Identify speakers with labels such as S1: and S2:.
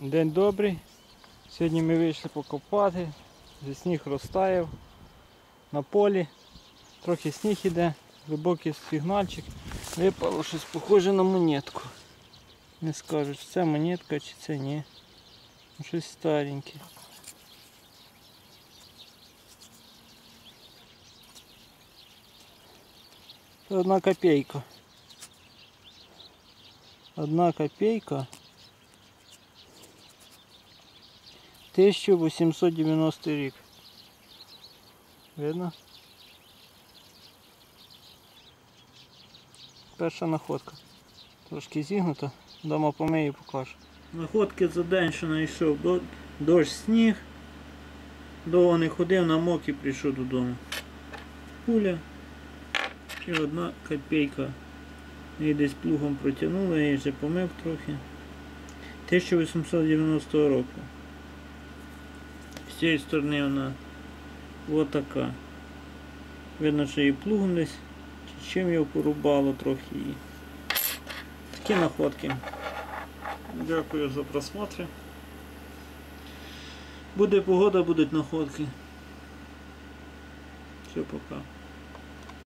S1: День добрий. Сьогодні ми вийшли покопати. Вже сніг розтаяв на полі. Трохи сніг іде, глибокий сигнальчик. Випало щось похоже на монетку. Не скажу, чи це монетка, чи це ні. Ну, Щось стареньке. Одна копейка. Одна копейка. 1890 рік. Видно? Перша находка. Трошки зігнута. Дома помию і покажу. Находки за день, що знайшов. Дощ, сніг. Довго не ходив, намок і прийшов додому. Пуля. І одна копійка. Її десь плугом протягнули, я її вже помив трохи. 1890 року. З цієї сторони вона отака. Видно, що її плугом десь. Чи чим його порубало трохи її. Такі находки. Дякую за просмотр. Буде погода, будуть находки. Все, пока.